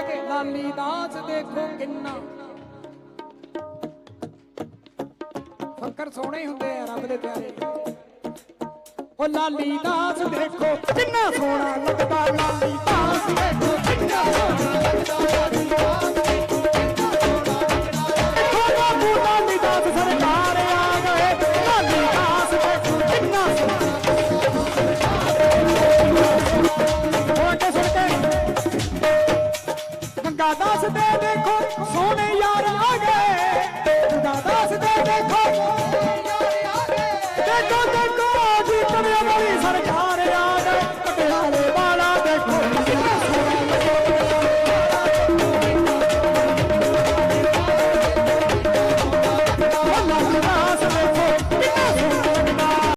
ਲੈ ਕੇ ਲਾਲੀ ਦਾਸ ਦੇਖੋ ਕਿੰਨਾ। ਫੰਕਰ ਸੋਹਣੇ ਹੁੰਦੇ ਆ ਰੱਬ ਦੇ ਪਿਆਰੇ। ਉਹ ਲਾਲੀ ਦਾਸ ਦੇਖੋ ਕਿੰਨਾ ਸੋਹਣਾ ਲੱਗਦਾ ਲਾਲੀ ਦਾਸ ਦੇਖੋ। ਦੱਸਦੇ ਦੇਖੋ ਸੋਹਣੇ ਯਾਰ ਦੇਖੋ ਦੇਖੋ ਦੇਖੋ ਜਿੱਤਣ ਵਾਲੀ ਸਰਕਾਰ।